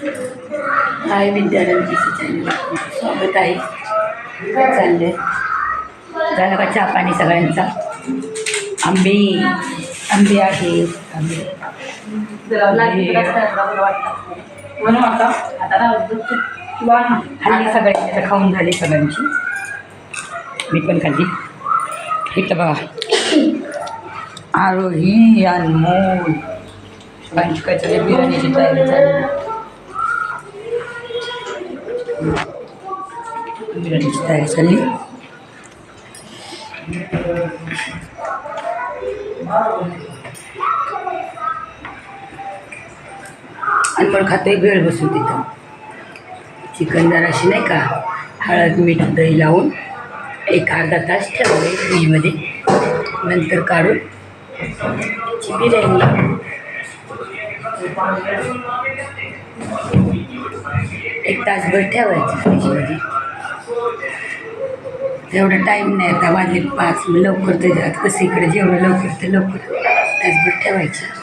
हाय विद्यार्थी चॅनल स्वागत आहे. काय चाललंय? झालं का चहा पाणी सगळ्यांचा? आंबे आंबे आहेत आंबे. हल्ली सगळ्यांची खाऊन झाली सगळ्यांची. मी पण खाल्ली. इथं बघा. आरोही अनमोल. काहीतरी बिर्याणीची तयारी झाली बिर्याणीची तयारी चालली अनमोल खाते वेळ बसून तिथं चिकन जराशी नाही का हळद मीठ दही लावून एक अर्धा तास ठेवले फ्रीजमध्ये. नंतर काढून बिर्याणी. एक तासभर ठेवायचं फ्रीजमध्ये एवढा टाईम नाही आता वाजले पाच मग लवकर तर आता कसं इकडे जेवढं लवकर ते लवकर. तासभर ठेवायचं.